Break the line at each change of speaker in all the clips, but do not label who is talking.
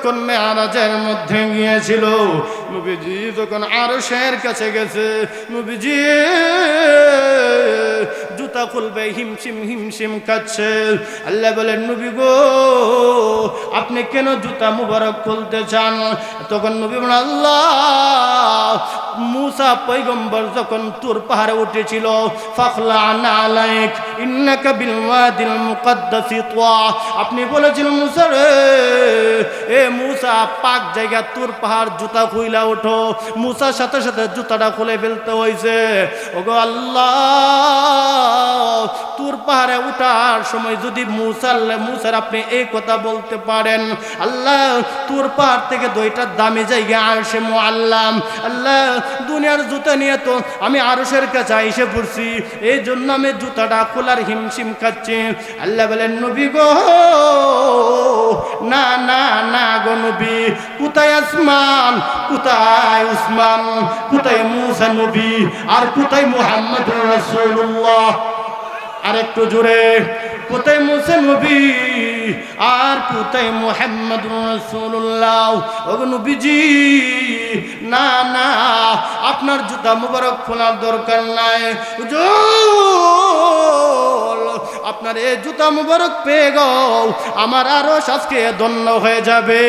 যখন মেয়ারাজের মধ্যে গিয়েছিল নবীজি যখন আরশের কাছে গেছে নবীজি জুতা খুলবে, হিমশিম হিমশিম কাচ্ছে আল্লাহ বলেন, নবী গো, আপনি কেন জুতা মুবারক খুলতে চান? তখন নবী আল্লাহ মুসা পৈগম্বর যখন তুর পাহাড়ে উঠেছিল আপনি বলেছিলেন, মুসা রে, এ মুসা, পাক জায়গা তুর পাহাড় জুতা খুইলা ওঠো। মুসার সাথে সাথে জুতাটা খুলে ফেলতে হয়েছে ওগো আল্লাহ, তুর পাহাড়ে উঠার সময় যদি মুসার মুসার আপনি এই কথা বলতে পারেন, আল্লাহ, তুর পাহাড় থেকে দুইটা দামি জায়গা আসে মো আল্লাহ আল্লাহ দুনিয়ার জুতা নিয়ে তো আমি আরসের কাছে এসে পড়ছি। এই জন্য আমি জুতাটা খোলার হিমশিম খাচ্ছি। আল্লাহ বলেন, নবী গো, না না না গো নবী, কোথায় আসমান, কোথায় উসমান, কোথায় মুসা নবী, আর কোথায় মুহাম্মদ রাসূলুল্লাহ? আর একটু জোরে কোথায় মুসা নবী আর কোথায় মোহাম্মদ রসুল্লাহ ওগো নবীজি না না আপনার জুতা মুবারক খোলার দরকার নাই হুজুর, আপনার এই জুতা মুবারক পেয়ে গো আমার আরো আজকে ধন্য হয়ে যাবে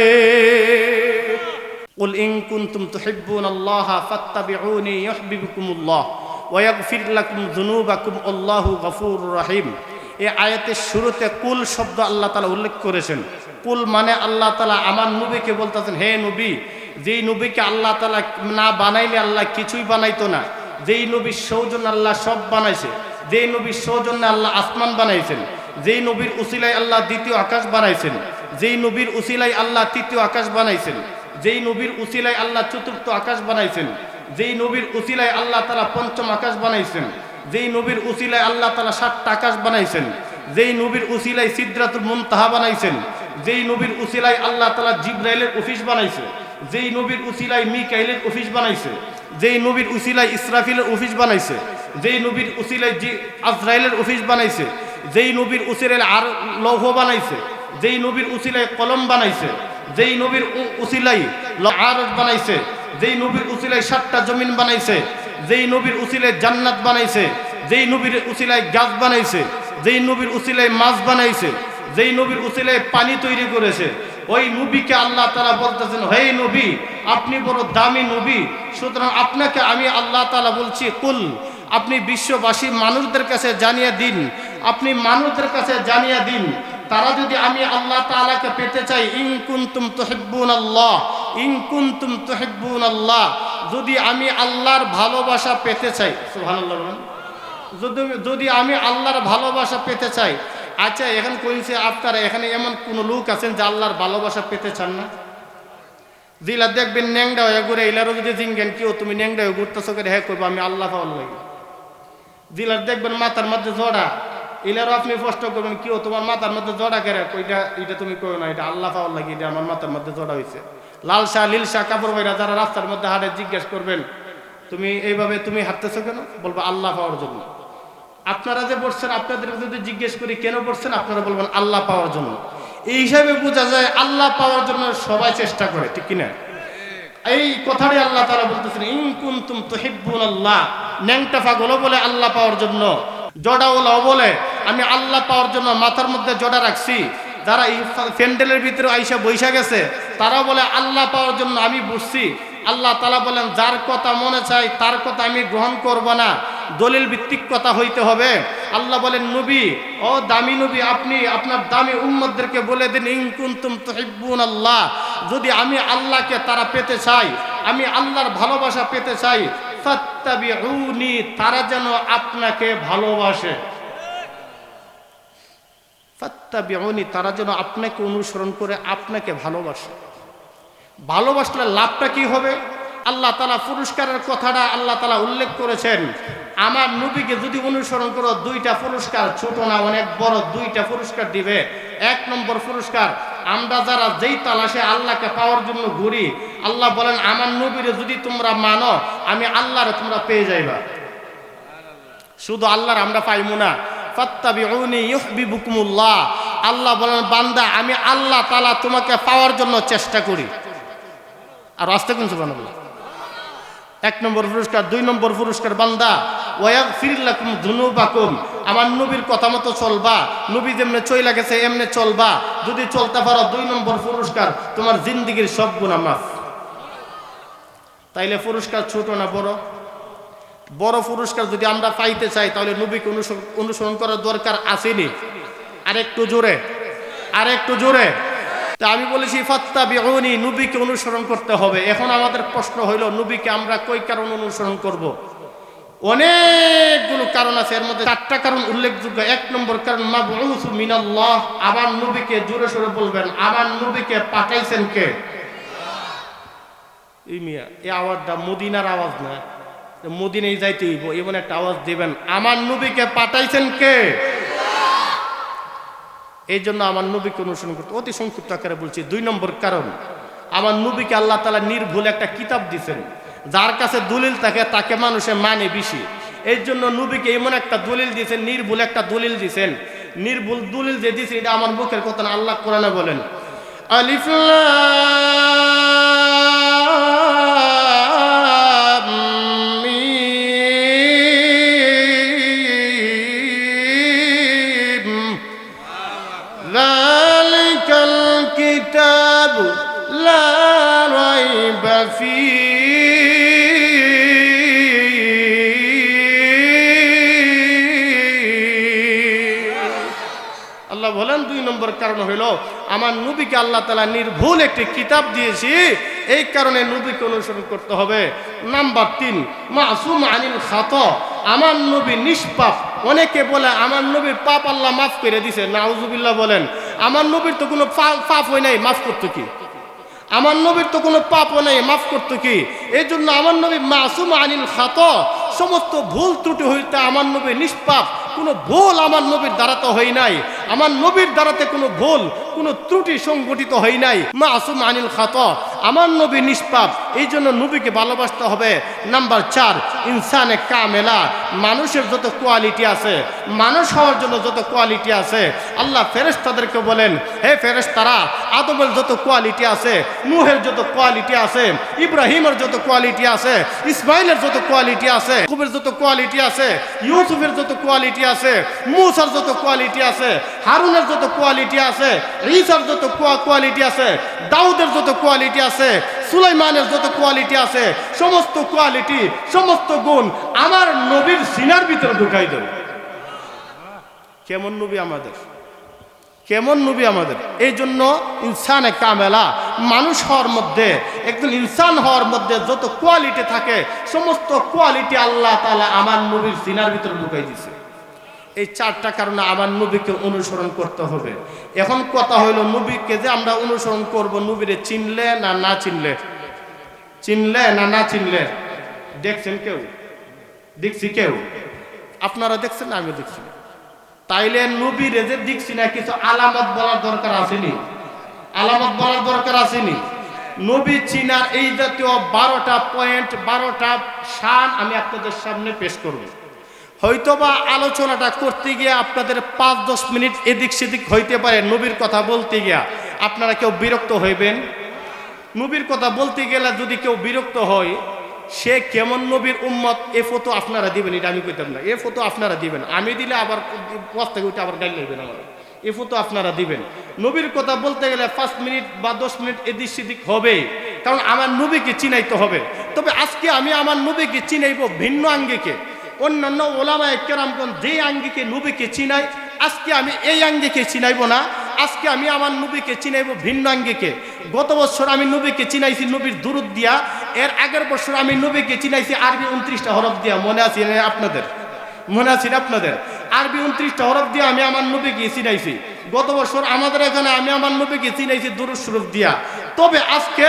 قل إن كنتم تحبون الله فاتبعوني يحببكم الله ويغفر لكم ذنوبكم الله غفور رحيم এই আয়াতের শুরুতে কুল শব্দ আল্লাহ তালা উল্লেখ করেছেন। কুল মানে আল্লাহ তালা আমার নবীকে বলতেছেন, হে নবী, যেই নবীকে আল্লাহ তালা না বানাইলে আল্লাহ কিছুই বানাইতো না। যেই নবীর সৌজন্য আল্লাহ সব বানাইছে। যেই নবীর সৌজন্যে আল্লাহ আসমান বানাইছেন। যেই নবীর উসিলাই আল্লাহ দ্বিতীয় আকাশ বানাইছেন। যেই নবীর উসিলাই আল্লাহ তৃতীয় আকাশ বানাইছেন। যেই নবীর উসিলায় আল্লাহ চতুর্থ আকাশ বানাইছেন। যেই নবীর উসিলায় আল্লাহ তালা পঞ্চম আকাশ বানাইছেন। যেই নবীর উসিলায় আল্লাহ তালা সাতটা আকাশ বানাইছেন যেই নবীর উসিলায় সিদ্রাতুল মুনতাহা বানাইছেন যেই নবীর উসিলায় আল্লাহ তালা জিব্রাইলের অফিস বানাইছে যেই নবীর উসিলায় মিকাইলের অফিস বানাইছে যেই নবীর উসিলায় ইসরাফিলের অফিস বানাইছে যেই নবীর উসিলায় জি আজরাইলের অফিস বানাইছে যেই নবীর উসিলায় আর লৌহ বানাইছে যেই নবীর উসিলায় কলম বানাইছে যেই নবীর উসিলাই আরজ বানাইছে যেই নবীর উসিলাই সাতটা জমিন বানাইছে যেই নবীর উসিলাই জান্নাত বানাইছে, যেই নবীর উসিলাই গাছ বানাইছে, যেই নবীর উসিলাই মাছ বানাইছে, যেই নবীর উসিলাই পানি তৈরি করেছে, ওই নবীকে আল্লাহ তালা বলতেছেন, হে নবী, আপনি বড় দামি নবী, সুতরাং আপনাকে আমি আল্লাহ তালা বলছি, কুল, আপনি বিশ্ববাসী মানুষদের কাছে জানিয়ে দিন, আপনি মানুষদের কাছে জানিয়ে দিন তারা যদি আমি আল্লাহ তাআলাকে পেতে চাই, ইন কুনতুম তুহিব্বুন আল্লাহ ইন কুনতুম তুহিব্বুন আল্লাহ যদি আমি আল্লাহর ভালোবাসা পেতে চাই, সুবহানাল্লাহ বলেন, যদি যদি আমি আল্লাহর ভালোবাসা পেতে চাই আচ্ছা এখন কইছে আপনারা এখানে এমন কোন লোক আছেন যে আল্লাহর ভালোবাসা পেতে চান না? জিলা দেখবেন ন্যাংডা হয়ে ঘুরে এলারও যদি জিঙ্গেন কেউ তুমি ন্যাংডা হয়ে ঘুরতেছো করে হ্যাঁ করব আমি আল্লাহ পাওয়ার লাগে। জিলার দেখবেন মাথার মধ্যে জড়া এলারও আপনি কষ্ট করবেন কেউ তোমার মাথার মধ্যে জড়া কেরে? কইটা এটা তুমি কই না, এটা আল্লাহ পাওয়ার লাগে, এটা আমার মাথার মধ্যে জড়া হয়েছে লাল শাহ লীল শাহ, কাপড় ভাইরা যারা রাস্তার মধ্যে হাঁটে, জিজ্ঞেস করবেন, তুমি এইভাবে, তুমি হাঁটতেছো কেন? বলব, আল্লাহ পাওয়ার জন্য। আপনারা যে পড়ছেন আপনাদের যদি জিজ্ঞেস করি, কেন পড়ছেন আপনারা বলবেন, আল্লাহ পাওয়ার জন্য। এই হিসাবে বোঝা যায়, আল্লাহ পাওয়ার জন্য সবাই চেষ্টা করে, ঠিক কিনা? এই কথাটাই আল্লাহ তারা বলতেছেন, ইন কুনতুম তুহিব্বুন আল্লাহ ন্যাংটা ফাগলও বলে, আল্লাহ পাওয়ার জন্য। জডাওয়ালাও বলে, আমি আল্লাহ পাওয়ার জন্য মাথার মধ্যে জডা রাখছি। যারা প্যান্ডেলের ভিতরে আইসা বৈশা গেছে তারা বলে, আল্লাহ পাওয়ার জন্য আমি বুঝছি। আল্লাহ তালা বলেন, যার কথা মনে চাই তার কথা আমি গ্রহণ করব না। দলিল ভিত্তিক কথা হইতে হবে। আল্লাহ বলেন, নবী, ও দামি নবী, আপনি আপনার দামি উম্মদদেরকে বলে দিন ইনকুন্তুম তুহিব্বুন আল্লাহ যদি আমি আল্লাহকে তারা পেতে চাই, আমি আল্লাহর ভালোবাসা পেতে চাই তারা যেন আপনাকে ভালোবাসে। তারা যেন আপনাকে অনুসরণ করে আপনাকে ভালোবাসে। ভালোবাসলে লাভটা কি হবে? আল্লাহ তালা পুরস্কারের কথাটা আল্লাহ তালা উল্লেখ করেছেন, আমার নবীকে যদি অনুসরণ করো, দুইটা পুরস্কার, ছোট না অনেক বড়, দুইটা পুরস্কার দিবে। এক নম্বর পুরস্কার আমরা যারা যেই তালাশে আল্লাহকে পাওয়ার জন্য ঘুরি, আল্লাহ বলেন, আমার নবীরে যদি তোমরা মানো, আমি আল্লাহরে তোমরা পেয়ে যাইবা। শুধু আল্লাহর আমরা পাইমু না। আল্লাহ বলেন, বান্দা, আমি আল্লাহ তালা তোমাকে পাওয়ার জন্য চেষ্টা করি। আর আসতে কোন সুবহানাল্লাহ? এক নম্বর পুরস্কার, দুই নম্বর পুরস্কার, বান্দা ওয়াক ফিরলাকুম ধুনুবাকুম আমার নবীর কথা মতো চলবা। নবী যেমনে চইলা গেছে, এমনে চলবা। যদি চলতে পারো, দুই নম্বর পুরস্কার তোমার জিন্দিগির সব গুণা মাফ। তাইলে পুরস্কার ছোট না বড়? বড় পুরস্কার যদি আমরা পাইতে চাই, তাহলে নবীকে অনুসরণ করার দরকার আসেনি। আরেকটু জোরে। আরেকটু জোরে। তা আমি বলেছি ফত্তা বিহনি নবীকে অনুসরণ করতে হবে। এখন আমাদের প্রশ্ন হইল, নবীকে আমরা কই কারণ অনুসরণ করব। অনেকগুলো কারণ আছে। এর মধ্যে চারটা কারণ উল্লেখযোগ্য। এক নম্বর কারণ মা বহুসু মিনাল্লাহ। আমার নবীকে জোরে সোরে বলবেন আমার নবীকে পাঠাইছেন কে? মিয়া এই আওয়াজটা মদিনার আওয়াজ না। মদিনায় যাইতে হইব, এমন একটা আওয়াজ দিবেন, আমার নবীকে পাঠাইছেন কে? এই জন্য আমার নবীকে অনুসরণ করতে অতি সংক্ষিপ্ত আকারে বলছি, দুই নম্বর কারণ, আমার নবীকে আল্লাহ তালা নির্ভুল একটা কিতাব দিছেন। যার কাছে দলিল থাকে, তাকে মানুষে মানে বেশি। এই জন্য নবীকে এমন একটা দলিল দিয়েছেন, নির্ভুল একটা দলিল দিয়েছেন। নির্ভুল দলিল যে দিয়েছে এটা আমার মুখের কথা আল্লাহ কোরআনে বলেন, আলিফ বলেন দুই নম্বর কারণ হইল আমার নবীকে আল্লাহ তালা নির্ভুল একটি কিতাব দিয়েছি, এই কারণে নবীকে অনুসরণ করতে হবে। নাম্বার তিন, মাসুম আনিল খাত, আমার নবী নিষ্পাপ। অনেকে বলে, আমার নবীর পাপ আল্লাহ মাফ করে দিছে। নাউজুবিল্লাহ বলেন, আমার নবীর তো কোনো পাপ হয় নাই, মাফ করতো কি? আমার নবীর তো কোনো পাপও নেই, মাফ করতো কি? এই জন্য আমার নবী মাসুম আনিল খাত, সমস্ত ভুল ত্রুটি হইতে আমার নবী নিষ্পাপ। কোনো ভুল আমার নবীর দ্বারাতে হয় নাই। আমার নবীর দ্বারাতে কোনো ভুল, কোনো ত্রুটি সংগঠিত হয় নাই। মাসুম আনিল খাত, আমার নবী নিষ্পাপ এই জন্য নবীকে ভালোবাসতে হবে। নাম্বার চার, ইনসানে কামেলা, মানুষের যত কোয়ালিটি আছে, মানুষ হওয়ার জন্য যত কোয়ালিটি আছে, আল্লাহ ফেরেশতাদেরকে বলেন, হে ফেরেশতারা, আদমের যত কোয়ালিটি আছে, নুহের যত কোয়ালিটি আছে, ইব্রাহিমের যত কোয়ালিটি আছে, ইসমাইলের যত কোয়ালিটি আছে কুবের যত কোয়ালিটি আছে, ইউসুফের যত কোয়ালিটি আছে, মুসার যত কোয়ালিটি আছে, হারুনের যত কোয়ালিটি আছে, ঈসার যত কোয়ালিটি আছে, দাউদের যত কোয়ালিটি আছে, সুলাইমানের যত কোয়ালিটি আছে, সমস্ত কোয়ালিটি সমস্ত গুণ আমার নবীর সিনার ভিতরে ঢুকাই দেব। কেমন নবী আমাদের? কেমন নবী আমাদের? এই জন্য ইনসানে কামেলা মানুষ হওয়ার মধ্যে, একজন ইনসান হওয়ার মধ্যে যত কোয়ালিটি থাকে, সমস্ত কোয়ালিটি আল্লাহ তালা আমার নবীর সিনার ভিতরে ঢুকাই দিছে এই চারটা কারণে আমার নবীকে অনুসরণ করতে হবে। এখন কথা হইল নবীকে যে আমরা অনুসরণ করব, নবীরে চিনলে না না চিনলে? চিনলে না না চিনলে? দেখছেন কেউ? দেখছি কেউ? আপনারা দেখছেন না আমি দেখছি তাইলে নবীর যে দেখছি না, কিছু আলামত বলার দরকার আসেনি? আলামত বলার দরকার আসেনি? নবী চিনার এই জাতীয় বারোটা পয়েন্ট বারোটা শান আমি আপনাদের সামনে পেশ করব। হয়তোবা আলোচনাটা করতে গিয়ে আপনাদের পাঁচ দশ মিনিট এদিক সেদিক হইতে পারে, নবীর কথা বলতে গিয়া। আপনারা কেউ বিরক্ত হইবেন? নবীর কথা বলতে গেলে যদি কেউ বিরক্ত হয়, সে কেমন নবীর উম্মত? এ ফটো আপনারা দিবেন, এটা আমি কইতাম না। এ ফটো আপনারা দিবেন। আমি দিলে আবার বস্তা উঠে আবার গাইল লাগবেন আমার এ ফটো আপনারা দিবেন। নবীর কথা বলতে গেলে পাঁচ মিনিট বা দশ মিনিট এদিক সেদিক হবে। কারণ আমার নবীকে চিনাইতে হবে। তবে আজকে আমি আমার নবীকে চিনাইব ভিন্ন আঙ্গিকে। অন্যান্য ওলামায় কেরামগণ যে আঙ্গিকে নবীকে চিনাই আজকে আমি এই আঙ্গিকে চিনাইব না, আজকে আমি আমার নবীকে চিনাইব ভিন্ন আঙ্গিকে। গত বছর আমি নবীকে চিনাইছি নবীর দূরত দিয়া, এর আগের বছর আমি নবীকে চিনাইছি আরবি উনত্রিশটা হরফ দিয়া। মনে আছে আপনাদের? মনে আছে আপনাদের? আরবি উনত্রিশটা হরফ দিয়ে আমি আমার নবীকে চিনাইছি। গত বছর আমাদের এখানে আমি আমার নবীকে চিনাইছি দুরুদ শরীফ দিয়া। তবে আজকে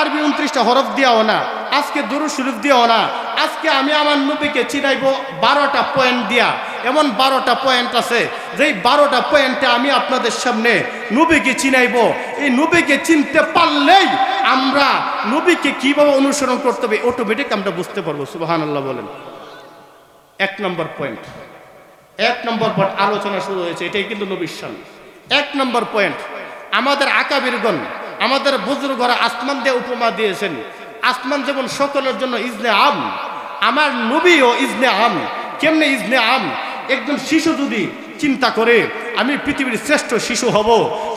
আরবি উনত্রিশটা হরফ দিয়াও না। আজকে দুরুদ শরীফ দিয়াও না। আজকে আমি আমার নবীকে চিনাইব বারোটা পয়েন্ট দিয়া। এমন বারোটা পয়েন্ট আছে, যেই বারোটা পয়েন্টে আমি আপনাদের সামনে নবীকে চিনাইব এই নবীকে চিনতে পারলেই আমরা নবীকে কীভাবে অনুসরণ করতে হবে অটোমেটিক আমরা বুঝতে পারব। সুবাহান আল্লাহ বলেন। এক নম্বর পয়েন্ট এক নম্বর পয়েন্ট আলোচনা শুরু হয়েছে, এটাই কিন্তু নবীর শান। এক নম্বর পয়েন্ট আমাদের আকাবিরগণ আমাদের বুজুর্গরা আসমান দিয়ে উপমা দিয়েছেন। আসমান যেমন সকলের জন্য ইজনে আম, আমার নবীও ইজনে আম। কেমনে ইজনে আম? একজন শিশু যদি চিন্তা করে আমি পৃথিবীর শ্রেষ্ঠ শিশু হব।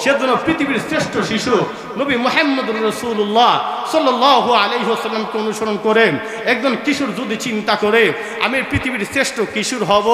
সেজন্য পৃথিবীর শ্রেষ্ঠ শিশু নবী মোহাম্মদুর রসুল্লাহ সাল্লাহ আলহিহাস্লামকে অনুসরণ করে একজন কিশোর যদি চিন্তা করে, আমি পৃথিবীর শ্রেষ্ঠ কিশোর হব,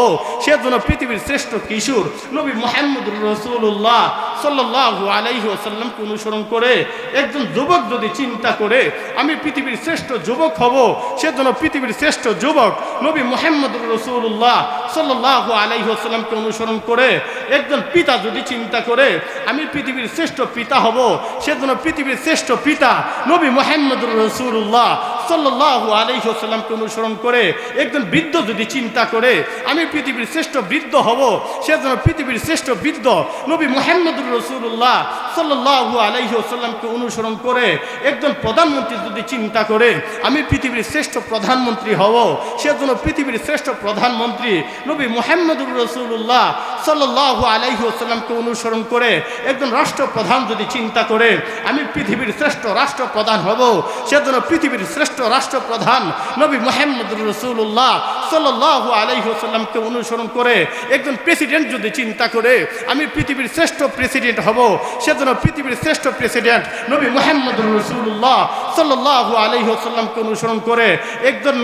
সেজন্য পৃথিবীর শ্রেষ্ঠ কিশোর নবী মোহাম্মদুর রসুল্লাহ সাল্লাহ আলাইহি আসাল্লামকে অনুসরণ করে, একজন যুবক যদি চিন্তা করে, আমি পৃথিবীর শ্রেষ্ঠ যুবক হব, সেজন্য পৃথিবীর শ্রেষ্ঠ যুবক নবী মোহাম্মদুর রসুল্লাহ সাল্লাহ আলাইহি আসাল্লামকে অনুসরণ করে, একজন পিতা যদি চিন্তা করে, আমি পৃথিবীর শ্রেষ্ঠ পিতা হব সেজন্য পৃথিবীর শ্রেষ্ঠ পিতা নবী মোহাম্মদুর রসুল্লাহ সাল্লাহ আলহিহাস্লামকে অনুসরণ করে একজন বৃদ্ধ যদি চিন্তা করে, আমি পৃথিবীর শ্রেষ্ঠ বৃদ্ধ হব সেজন্য পৃথিবীর শ্রেষ্ঠ বৃদ্ধ নবী মোহাম্মদুর রসুল্লাহ সাল্লাহ আলহিহাস্লামকে অনুসরণ করে একজন প্রধানমন্ত্রী যদি চিন্তা করে, আমি পৃথিবীর শ্রেষ্ঠ প্রধানমন্ত্রী হব সেজন্য পৃথিবীর শ্রেষ্ঠ প্রধানমন্ত্রী নবী মোহাম্মদুর রসুল্লাহ সাল্লাহ আলহিহাস্লামকে অনুসরণ করে একজন রাষ্ট্রপ্রধান যদি চিন্তা করে, আমি পৃথিবীর শ্রেষ্ঠ রাষ্ট্রপ্রধান হব সেজন্য পৃথিবীর শ্রেষ্ঠ রাষ্ট্রপ্রধান নবী মোহাম্মদুর রসুল্লাহ সাল্লাহ আলহিহাস্লামকে অনুসরণ করে একজন প্রেসিডেন্ট যদি চিন্তা করে, আমি পৃথিবীর শ্রেষ্ঠ প্রেসিডেন্ট হব সেজন্য পৃথিবীর শ্রেষ্ঠ প্রেসিডেন্ট নবী মোহাম্মদুর রসুল্লাহ সাল্লাহ আলহিহাস্লামকে অনুসরণ করে একজন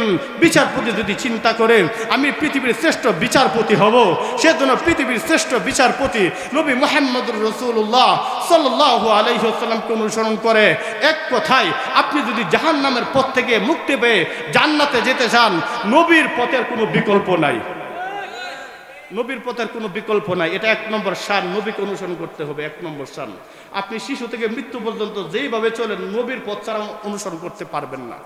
বিচারপতি যদি চিন্তা করে, আমি পৃথিবীর শ্রেষ্ঠ বিচারপতি হব সেজন্য পৃথিবীর শ্রেষ্ঠ বিচারপতি নবী মোহাম্মদুর রসুল্লাহ সাল্লাহ আলহিহাস্লামকে অনুসরণ করে। এক কথায়, আপনি যদি জাহান নামের পথ মুক্তি পেয়ে জান্নাতে যেতে চান, নবীর পথের কোনো বিকল্প নাই। নবীর পথের কোনো বিকল্প নাই। এটা এক নম্বর সান নবীকে অনুসরণ করতে হবে, এক নম্বর সান আপনি শিশু থেকে মৃত্যু পর্যন্ত যেইভাবে চলেন, নবীর পথ ছাড়া অনুসরণ করতে পারবেন না।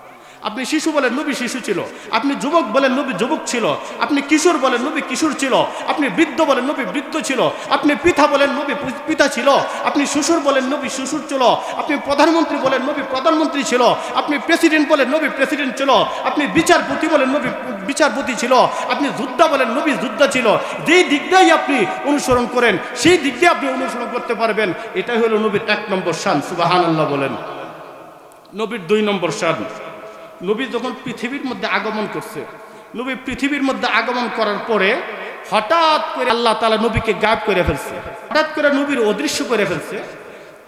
আপনি শিশু বলেন নবী শিশু ছিল আপনি যুবক বলেন নবী যুবক ছিল আপনি কিশোর বলেন নবী কিশোর ছিল আপনি বৃদ্ধ বলেন নবী বৃদ্ধ ছিল আপনি পিতা বলেন নবী পিতা ছিল আপনি শ্বশুর বলেন নবী শ্বশুর ছিল আপনি প্রধানমন্ত্রী বলেন নবী প্রধানমন্ত্রী ছিল আপনি প্রেসিডেন্ট বলেন নবী প্রেসিডেন্ট ছিল আপনি বিচারপতি বলেন নবী বিচারপতি ছিল আপনি যোদ্ধা বলেন নবী যোদ্ধা ছিল যেই দিকটাই আপনি অনুসরণ করেন সেই দিক দিয়ে আপনি অনুসরণ করতে পারবেন এটাই হলো নবীর এক নম্বর শান আল্লাহ বলেন নবীর দুই নম্বর শান নবী যখন পৃথিবীর মধ্যে আগমন করছে, নবী পৃথিবীর মধ্যে আগমন করার পরে হঠাৎ করে আল্লাহ তালা নবীকে গায়েব করে ফেলছে। হঠাৎ করে নবীর অদৃশ্য করে ফেলছে।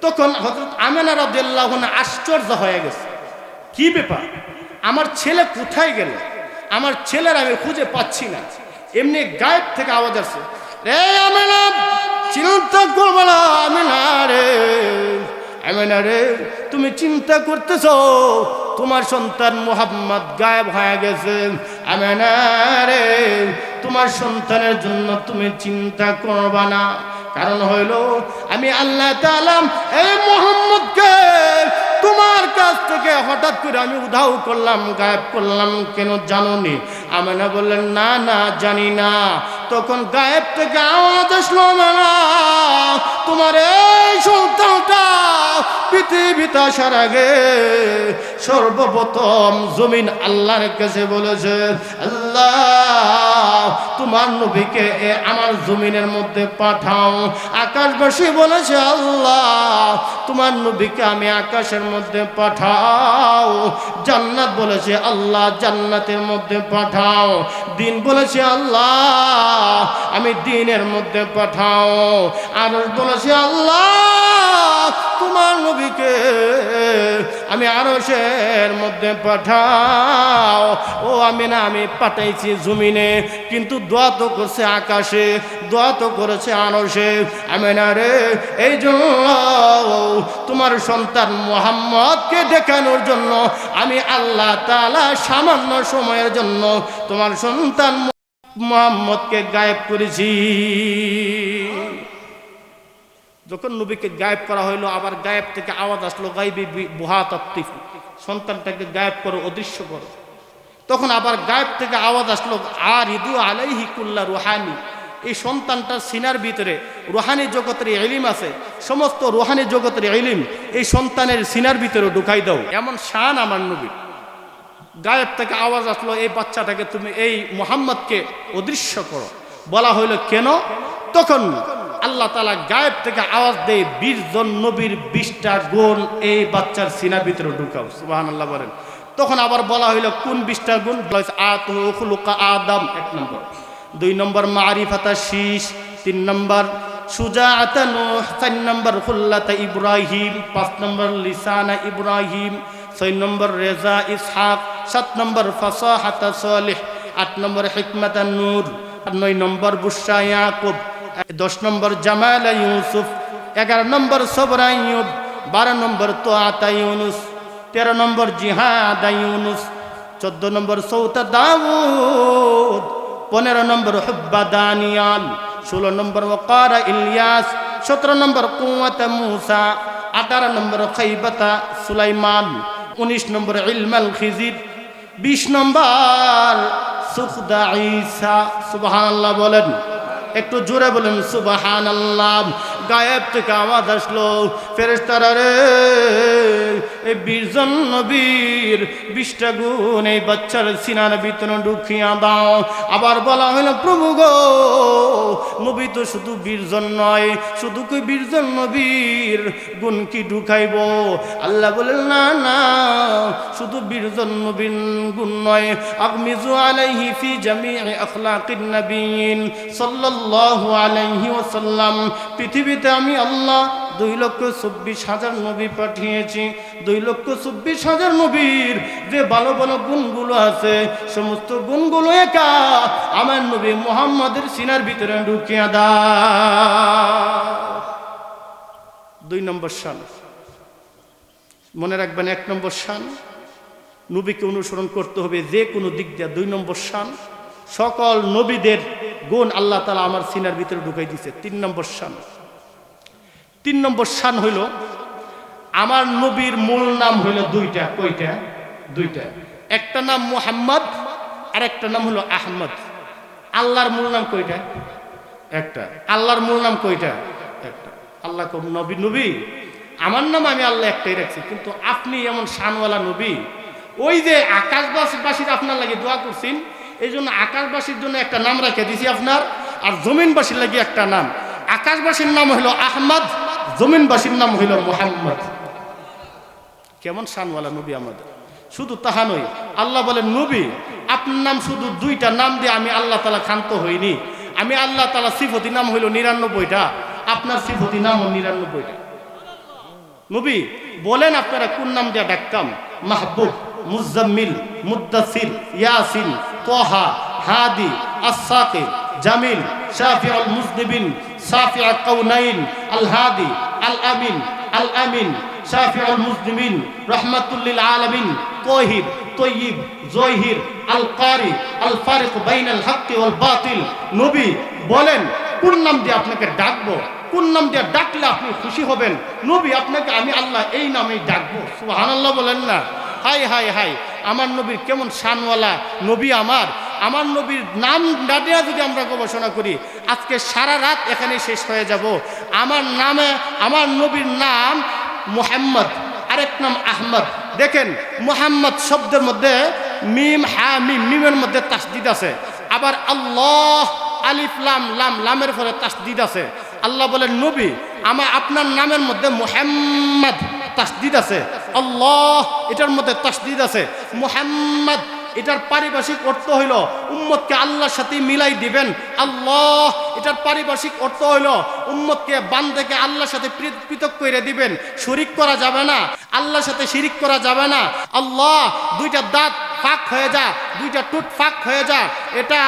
তখন হজরত আমেনা রাদিয়াল্লাহু আনহা আশ্চর্য হয়ে গেছে। কি ব্যাপার? আমার ছেলে কোথায় গেল? আমার ছেলের আমি খুঁজে পাচ্ছি না। এমনি গায়েব থেকে আওয়াজ আসছে রে আমেনা, চিন্তা করব না, আমেনা রে। আমেনা রে তুমি চিন্তা করতেছ, তোমার সন্তান মোহাম্মদ গায়েব হয়ে গেছে। আমেনা রে তোমার সন্তানের জন্য তুমি চিন্তা করবা না। কারণ হইল, আমি আল্লাহ তালাম এই মোহাম্মদকে তোমার কাছ থেকে হঠাৎ করে আমি উধাও করলাম, গায়েব করলাম, কেন জানোনি? আমেনা বললেন, না না, জানি না। তখন গায়েব থেকে আওয়াজ আসলো না তোমার এই সন্তানটা পৃথিবীতে আসার আগে সর্বপ্রথম জমিন আল্লাহর কাছে বলেছে, আল্লাহ, তোমার নবীকে এ আমার জমিনের মধ্যে পাঠাও। আকাশবাসী বলেছে, আল্লাহ, তোমার নবীকে আমি আকাশের মধ্যে পাঠাও। জান্নাত বলেছে, আল্লাহ, জান্নাতের মধ্যে পাঠাও। দিন বলেছে, আল্লাহ, আমি দিনের মধ্যে পাঠাও। আর বলেছে, আল্লাহ তোমার নবীকে আমি আরশের মধ্যে পাঠাও। ও আমি না আমি পাঠাইছি জমিনে, কিন্তু দোয়া তো করছে আকাশে, দোয়া তো করেছে আরশে। আমি না রে, এই জন্য তোমার সন্তান মোহাম্মদকে দেখানোর জন্য আমি আল্লাহ তালা সামান্য সময়ের জন্য তোমার সন্তান মোহাম্মদকে গায়েব করেছি। যখন নবীকে গায়েব করা হইল, আবার গায়েব থেকে আওয়াজ আসলো, গাইবি বুহা তাত্তিফ সন্তানটাকে গায়েব করো, অদৃশ্য করো। তখন আবার গায়েব থেকে আওয়াজ আসলো আর ইদু আলাইহি কুল্লা রুহানি। এই সন্তানটার সিনার ভিতরে রুহানি জগতের এলিম আছে, সমস্ত রুহানি জগতের এলিম এই সন্তানের সিনার ভিতরে ঢুকাই দাও। এমন শান আমার নবী গায়েব থেকে আওয়াজ আসলো, এই বাচ্চাটাকে তুমি এই মোহাম্মদকে অদৃশ্য করো। বলা হইল, কেন? তখন আল্লাহ তালা গায়েব থেকে আওয়াজ দেয় বীরজন নবীর বিশটা গুণ এই বাচ্চার সিনার ভিতরে ঢুকাও। সুবাহ আল্লাহ বলেন। তখন আবার বলা হইল, কোন বিশটা গুণ? বলা হয়েছে আতহুলুকা আদম। এক নম্বর। দুই নম্বর, মারিফাতা শীষ। তিন নম্বর, সুজাআতা নূহ। চার নম্বর, খুল্লাতা ইব্রাহিম। পাঁচ নম্বর, লিসানা ইব্রাহিম। ছয় নম্বর, রেজা ইসহাক। সাত নম্বর, ফাসাহাতা সালেহ। আট নম্বর, হিকমাতা নূর। নয় নম্বর বুশরা ইয়াকুব। দশ নম্বর জামাল ইউসুফ, এগারো নম্বর সবরা ইউব, বারো নম্বর তোয়াতা ইউনুস, তেরো নম্বর জিহাদ ইউনুস, চোদ্দ নম্বর সৌতা দাউদ, পনেরো নম্বর হুব্বা দানিয়াল, ষোলো নম্বর ওকারা ইলিয়াস, সতেরো নম্বর কুয়াত মুসা, আঠারো নম্বর খৈবতা সুলাইমান, উনিশ নম্বর ইলমাল খিজির, বিশ নম্বর সুখদা ঈসা, সুবহানাল্লাহ বলেন। একটু জোরে বলেন সুবাহান আল্লাহ গায়েব থেকে আওয়াজ আসলো ফেরেস্তারা রে, এই বীরজন নবীর গুণ, এই বাচ্চার সিনার ভিতরে ঢুকিয়া দাও। আবার বলা হইল, প্রভু গো, নবী তো শুধু বীরজন নয়, শুধু কি বীরজন নবীর গুণ কি ঢুকাইব? আল্লাহ বলেন, না না, শুধু বীরজন নবীর গুণ নয়। আগমিজু আলাইহি ফি জামি'i আখলাকিন নবীন, সাল্লাল্লাহু আলাইহি ওয়াসাল্লাম, পৃথিবীতে আমি আল্লাহ দুই লক্ষ চব্বিশ হাজার নবী পাঠিয়েছি। দুই লক্ষ চব্বিশ হাজার নবীর যে ভালো ভালো গুণগুলো আছে, সমস্ত গুণগুলো একা আমার নবী মোহাম্মদের সিনার ভিতরে ঢুকিয়া দা দুই নম্বর শান। মনে রাখবেন, এক নম্বর শান, নবীকে অনুসরণ করতে হবে যে কোনো দিক দিয়ে। দুই নম্বর শান, সকল নবীদের গুণ আল্লাহ তালা আমার সিনার ভিতরে ঢুকাই দিছে। তিন নম্বর শান। তিন নম্বর শান হইল, আমার নবীর মূল নাম হইল দুইটা। কয়টা? দুইটা। একটা নাম মোহাম্মদ আর একটা নাম হলো আহমদ। আল্লাহর মূল নাম কয়টা? একটা। আল্লাহর মূল নাম কয়টা? একটা। আল্লাহ কব নবী নবী। আমার নাম আমি আল্লাহ একটাই রাখছি, কিন্তু আপনি এমন শানওয়ালা নবী, ওই যে আকাশবাসীর আপনার লাগে দোয়া করছেন এই জন্য আকাশবাসীর জন্য একটা নাম রেখে দিছি আপনার, আর জমিনবাসীর লাগে একটা নাম। আকাশবাসীর নাম হইল আহমদ, জমিনবাসীর নাম হইল মোহাম্মদ। কেমন শানওয়ালা নবী আমাদের। শুধু তাহা নয়, আল্লাহ বলেন, নবী, আপনার নাম শুধু দুইটা নাম দিয়ে আমি আল্লাহ তালা ক্ষান্ত হইনি। আমি আল্লাহ তালা সিফতি নাম হইল নিরানব্বইটা। আপনার সিফতি নাম হল নিরানব্বইটা। নবী, বলেন আপনারা কোন নাম দিয়ে ডাকতাম? মাহবুব, মুজাম্মিল মুদাসির ইয়াসিন তোহা, হাদি আসাকে জামিল শাফি আল মুজনিবিন সাফি আল আমিন শাফি আল মুজনিবিন রহমাতুল্লিল আলমিন তহিব তৈয়ব, জহির আল কারি আল ফারিক বাইন আল হক ওয়াল বাতিল। নবী বলেন, কোন নাম দিয়ে আপনাকে ডাকবো? কোন নাম দিয়ে ডাকলে আপনি খুশি হবেন? নবী, আপনাকে আমি আল্লাহ এই নামেই ডাকবো। সুহান আল্লাহ বলেন না। হাই হাই হাই আমার নবীর কেমন শানওয়ালা নবী আমার? আমার নবীর নাম ডাডিয়া যদি আমরা গবেষণা করি, আজকে সারা রাত এখানে শেষ হয়ে যাব। আমার নামে, আমার নবীর নাম মোহাম্মদ, আরেক নাম আহমদ। দেখেন, মোহাম্মদ শব্দের মধ্যে মিম, হা, মিম, মিমের মধ্যে তাসদিদ আছে। আবার আল্লাহ, আলিফ, লাম লাম, লামের ফলে তাসদিদ আছে। আল্লাহ বলেন, নবী আমার আপনার নামের মধ্যে মোহাম্মদ। তাসদিদ আছে। আল্লাহ, এটার মধ্যে তাসদিদ আছে। মোহাম্মদ, এটার পারিভাষিক অর্থ হইল উম্মতকে আল্লাহর সাথে মিলাই দিবেন। আল্লাহ, এটার পারিভাষিক অর্থ হইল উম্মতকে বান্দাকে আল্লাহর সাথে পৃথক করে দিবেন। শরিক করা যাবে না, আল্লাহর সাথে শিরিক করা যাবে না। আল্লাহ, দুইটা দাঁত ফাঁক হয়ে যা, দুইটা টুট ফাঁক হয়ে যা, এটা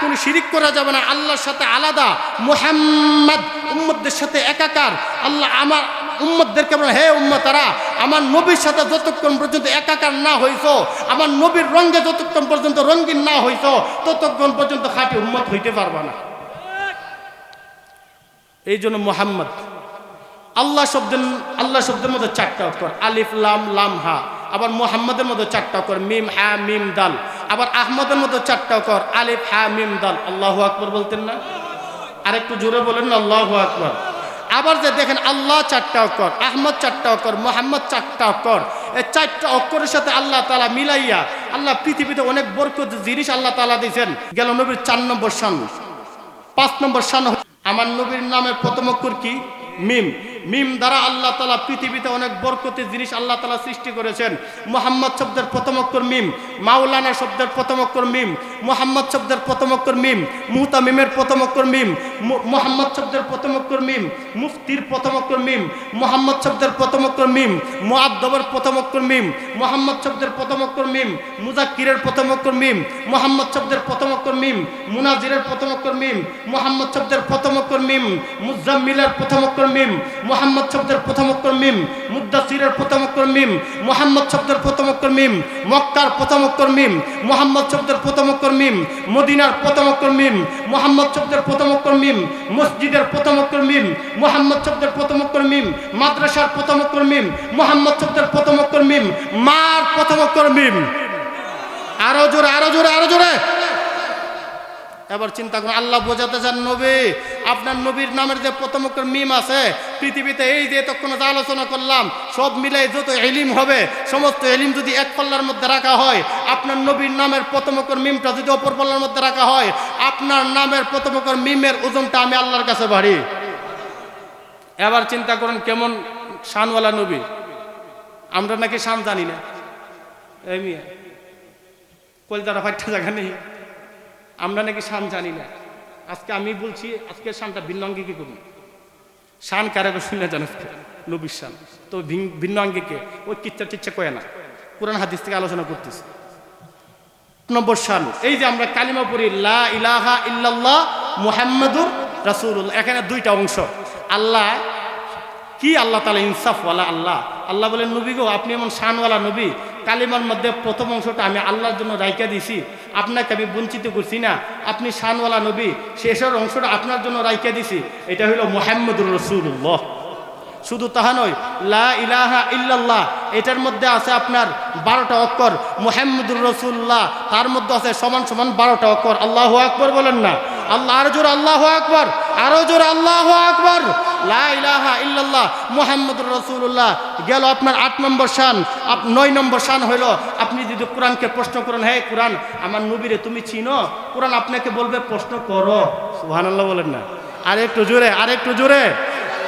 কোন শিরিক করা যাবে না, আল্লাহর সাথে আলাদা। মুহাম্মদ, উম্মতদের সাথে একাকার। আল্লাহ আমার উম্মতদেরকে বলে, হে উম্মতারা, আমার নবীর সাথে যতক্ষণ পর্যন্ত একাকার না হইছ, আমার নবীর রঙ্গে যতক্ষণ পর্যন্ত রঙ্গিন না হইছ, ততক্ষণ পর্যন্ত খাঁটি উম্মত হইতে পারবা না। এই জন্য মোহাম্মদ, আল্লাহ শব্দের আল্লাহ শব্দের মধ্যে চারটা অক্ষর, আলিফ, লাম লাম, হা। আবার মোহাম্মদের মধ্যে চারটা অক্ষর, মিম, হা, মিম, দাল। আবার আহমদের মধ্যে চারটা অক্ষর, আলিফ, হা, মিম, দাল। আল্লাহ আকবর বলতেন না? আরেকটু জোরে বলেন না, আল্লাহ আকবর। আবার যে দেখেন আল্লাহ চারটা অক্ষর, আহমদ চারটা অক্ষর, মোহাম্মদ চারটা অক্ষর, এই চারটা অক্ষরের সাথে আল্লাহ তালা মিলাইয়া আল্লাহ পৃথিবীতে অনেক বরকত জিনিস আল্লাহ তালা দিয়েছেন। গেল নবীর চার নম্বর সান পাঁচ নম্বর সান আমার নবীর নামের প্রথম অক্ষর কি? মিম মিম দ্বারা আল্লাহ তালা পৃথিবীতে অনেক বরকতের জিনিস আল্লাহ তালা সৃষ্টি করেছেন মোহাম্মদ শব্দের প্রথম অক্ষর মিম মাওলানা শব্দের প্রথম অক্ষর মিম মোহাম্মদ শব্দের প্রথম অক্ষর মিম মুহতা মিমের প্রথম অক্ষর মিম মোহাম্মদ শব্দের প্রথম অক্ষর মিম মুফতির প্রথম অক্ষর মিম মোহাম্মদ শব্দের প্রথম অক্ষর মিম মুআদ্দবের প্রথম অক্ষর মিম মোহাম্মদ শব্দের প্রথম অক্ষর মিম মুজাক্কিরের প্রথম অক্ষর মিম মোহাম্মদ শব্দের প্রথম অক্ষর মিম মুনাজিরের প্রথম অক্ষর মিম মোহাম্মদ শব্দের প্রথম অক্ষর মিম মুজাম্মিলের প্রথম অক্ষর মিম মোহাম্মদ শব্দের প্রথম অক্ষর মিম মুদ্দাসিরের প্রথম অক্ষর মিম মোহাম্মদ শব্দের প্রথম অক্ষর মিম মক্কার প্রথম অক্ষর মিম মোহাম্মদ শব্দের প্রথম অক্ষর মিম মদিনার প্রথম অক্ষর মিম মোহাম্মদ শব্দের প্রথম অক্ষর মিম মসজিদের প্রথম অক্ষর মিম মোহাম্মদ শব্দের প্রথম অক্ষর মিম মাদ্রাসার প্রথম অক্ষর মিম মোহাম্মদ শব্দের প্রথম অক্ষর মিম মার প্রথম অক্ষর মিম আরও জোরে আরও জোরে আরও জোরে এবার চিন্তা করুন, আল্লাহ বোঝাতে চান নবী। আপনার নবীর নামের যে প্রথম মিম আছে, পৃথিবীতে এই যে তখন যা আলোচনা করলাম, সব মিলাই যত এলিম হবে, সমস্ত এলিম যদি এক পাল্লার মধ্যে রাখা হয়, আপনার নবীর নামের প্রথম মিমটা যদি অপর পাল্লার মধ্যে রাখা হয়, আপনার নামের প্রথম মিমের ওজনটা আমি আল্লাহর কাছে বাড়ি। এবার চিন্তা করুন, কেমন শানওয়ালা নবী? আমরা নাকি শান জানি না। এই মিয়া কলতারা ফাইটটা জায়গা নেই। আমরা নাকি শান জানি না। আজকে আমি বলছি, আজকে শানটা ভিন্ন অঙ্গে কি করুন। শান কারে শুনে জানো নবীর শান। তো ভিন- ভিন্ন অঙ্গিকে ওই কিচ্ছা টিচ্ছা কয়ে না। কোরআন হাদিস থেকে আলোচনা করতেছি। নম্বর শান, এই যে আমরা কালিমা পড়ি, লা ইলাহা ইল্লাল্লাহ মুহাম্মাদুর রাসূলুল্লাহ, এখানে দুইটা অংশ। আল্লাহ, কি আল্লাহ তালা ইনসাফওয়ালা আল্লাহ? আল্লাহ বলেন, নবী গো, আপনি এমন শানওয়ালা নবী কালিমার মধ্যে প্রথম অংশটা আমি আল্লাহর জন্য রাইকা দিছি আপনাকে আমি বঞ্চিত করছি না। আপনি শানওয়ালা নবী, শেষের অংশটা আপনার জন্য রাইকা দিছি এটা হলো মোহাম্মদুর রসুল্লাহ শুধু তাহা নয়, লা ইলাহা ইল্লাল্লাহ, এটার মধ্যে আছে আপনার বারোটা অক্ষর। মুহাম্মদুর রসুল্লাহ তার মধ্যে আছে সমান সমান বারোটা অক্ষর। আল্লাহ আকবর বলেন না। আল্লাহ, আরও জোর আল্লাহ আকবর, আরও জোর আল্লাহ আকবর। লা ইলাহা ইল্লাল্লাহ, মুহাম্মদুর রসুল্লাহ গেল আপনার আট নম্বর শান, আপ নয় নম্বর শান হইল, আপনি যদি কোরআনকে প্রশ্ন করেন হ্যাঁ কোরআন, আমার নবীরে তুমি চিনো? কোরআন আপনাকে বলবে, প্রশ্ন করো। সুহান আল্লাহ বলেন না। আরেকটু জোরে আরেকটু জোরে।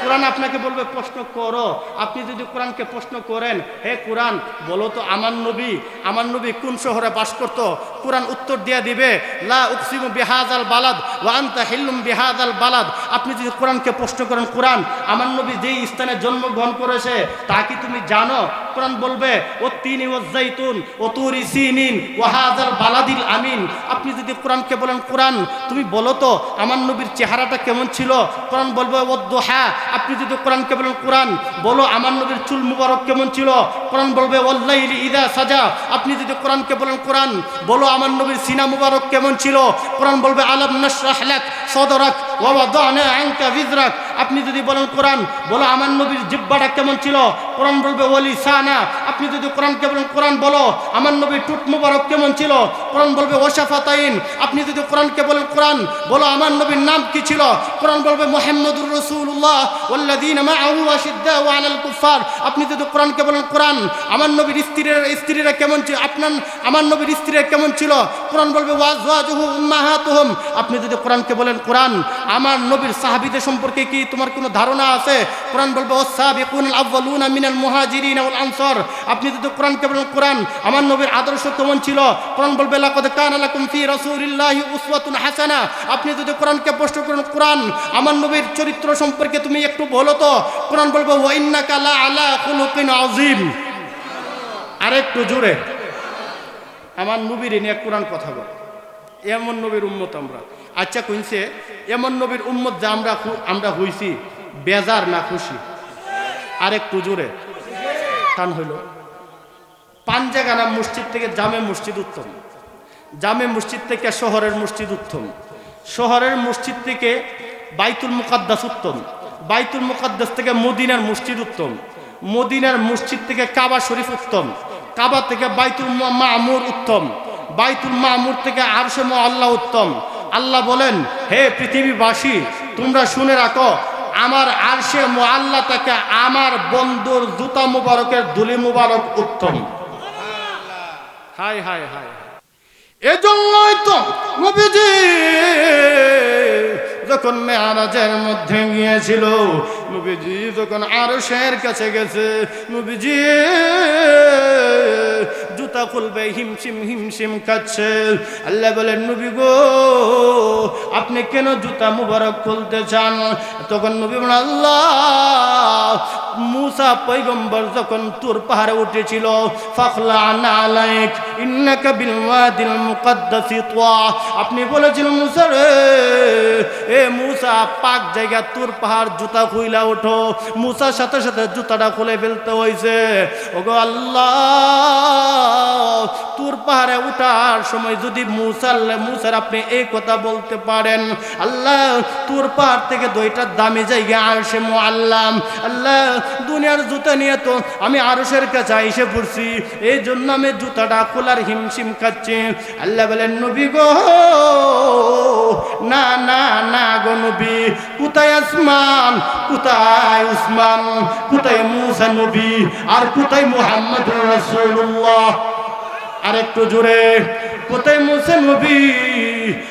কোরআন আপনাকে বলবে, প্রশ্ন করো। আপনি যদি কোরআনকে প্রশ্ন করেন, হে কোরআন, বলো তো আমার নবী আমার নবী কোন শহরে বাস করতো? কোরআন উত্তর দিয়ে দিবে, লা উকসিমু বিহাজ আল বালাদ আনতা হিল্লুম বিহাজ আল বালাদ। আপনি যদি কোরআনকে প্রশ্ন করেন, কোরআন, আমার নবী যেই স্থানে জন্মগ্রহণ করেছে, তা কি তুমি জানো? কোরআন বলবে, ও তিন ও জাইতুন ও তুরি সিনিন, ও হাজার বালাদিল আমিন। আপনি যদি কোরআনকে বলেন, কোরআন, তুমি বলো তো, আমার নবীর চেহারাটা কেমন ছিল? কোরআন বলবে, ও দোহা। আপনি যদি কোরআনকে বলেন, কোরআন, বলো আমার নবীর চুল মুবারক কেমন ছিল? কোরআন বলবে ওল্লাইলি ইদা সাজা। আপনি যদি কোরআনকে বলেন, কোরআন, বলো আমার নবীর সিনা মুবারক কেমন ছিল? কোরআন বলবে, আলম নশরাহ লাক সদরাক। আপনি যদি বলেন কোরআন, বলো আমার নবীর জিব্বাটা কেমন ছিল? কোরআন বলবে ওলি সানা। আপনি যদি কোরআনকে বলেন, কোরআন বলো, আমার নবীর টুট মুবারক কেমন ছিল? কোরআন বলবে ওশাফাতাইন আপনি যদি কোরআনকে বলেন, কোরআন, বলো আমার নবীর নাম কি ছিল? কোরআন বলবে, মোহাম্মদুর রসুল্লাহ কুফার আপনি যদি কোরআনকে বলেন, কোরআন, আমার নবীর স্ত্রীরা স্ত্রীরা কেমন ছিল? আপনার, আমার নবীর স্ত্রীরা কেমন ছিল? কোরআন বলবে, ওয়াজওয়াজুহু উম্মাহাতুহুম। আপনি যদি কোরআনকে বলেন, কোরআন আমার নবীর সাহাবিদের সম্পর্কে কি তোমার কোনো ধারণা আছে? কোরআন বলবে ওয়াসাবিকুন আউয়ালুনা মিনাল মুহাজিরিন ওয়াল আনসার। আপনি যদি কোরআনকে বলেন কোরআন, আমার নবীর আদর্শ কেমন ছিল? কোরআন বলবে, লাকাদ কানা লাকুম ফি রাসূলিল্লাহি উসওয়াতুন হাসানা। আপনি যদি কোরআনকে প্রশ্ন করেন, কোরআন, আমার নবীর চরিত্র সম্পর্কে তুমি একটু বলো তো। কোরআন বলবে, ওয়া ইন্নাকা লা আলা খুলুকিন আযীম। আরেকটু জোরে। আমার নবীর নিয়ে কোরআন কথা বল। এমন নবীর উম্মত আমরা। আচ্ছা কইছে এমন নবীর উম্মত যে আমরা আমরা হইছি বেজার না খুশি। আরেকটু জোরে। টান হইল। পাঞ্জাগানা মসজিদ থেকে জামে মসজিদ উত্তম। জামে মসজিদ থেকে শহরের মসজিদ উত্তম। শহরের মসজিদ থেকে বাইতুল মুকাদ্দাস উত্তম। বাইতুল মুকাদ্দাস থেকে মদিনার মসজিদ উত্তম। মদিনার মসজিদ থেকে কাবা শরীফ উত্তম। কাবা থেকে বাইতুল মামুর উত্তম। বাইতুল মামুর থেকে আরশে আল্লাহ উত্তম। আল্লাহ বলেন, হে পৃথিবীবাসী, তোমরা শুনে রাখো, আমার আরশে আল্লাহ থেকে আমার বন্ধুর জুতা মুবারকের দুলি মুবারক উত্তম। হাই হাই হাই এজন্যই তো নবীজি যখন মেয়ারাজের মধ্যে গিয়েছিল, নবীজি যখন আরশের কাছে গেছে, নবীজি জুতা খুলবে, হিমশিম হিমশিম খাচ্ছে। আল্লাহ বলেন, নবী গো, আপনি কেন জুতা মুবারক খুলতে চান? তখন নবী আল্লাহ মুসা পৈগম্বর যখন তুর পাহাড়ে উঠেছিল, ফখলা আলাইক ইন্নাকা বিল ওয়াদিল মুকদ্দাসি আপনি বলেছিলেন, মুসা রে, এ মুসা, পাক জায়গা তুর পাহাড় জুতা খুইলা ওঠো। মুসার সাথে সাথে জুতাটা খুলে ফেলতে হয়েছে ওগো আল্লাহ, তুর পাহাড়ে উঠার সময় যদি মুসার মুসার আপনি এই কথা বলতে পারেন, আল্লাহ, তুর পাহাড় থেকে দুইটা দামি জায়গা আসে মো আল্লাহ আল্লাহ দুনিয়ার জুতা নিয়ে তো আমি আরসের কাছে এসে পড়ছি। এই জন্য আমি জুতাটা খোলার হিমশিম খাচ্ছি। আল্লাহ বলেন, নবী গো, না না না গো নবী, কোথায় আসমান, কোথায় উসমান, কোথায় মুসা নবী, আর কোথায় মুহাম্মদ রাসূলুল্লাহ? আর একটু জোরে কোথায় মুসা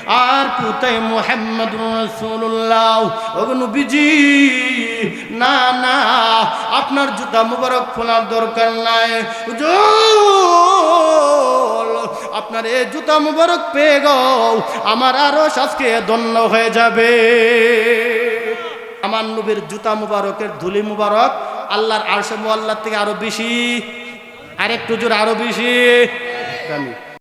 আর কোথায় মুহাম্মদ রাসূলুল্লাহ? ওগো নবীজি, না না, আপনার জুতা মুবারক খোলার দরকার নাই। আপনার এই জুতা মুবারক পেয়ে গো আমার আরও আজকে ধন্য হয়ে যাবে। আমার নবীর জুতা মুবারকের ধুলি মুবারক আল্লাহর আরশে আল্লাহ থেকে আরও বেশি। আর একটু জোর আরও বেশি।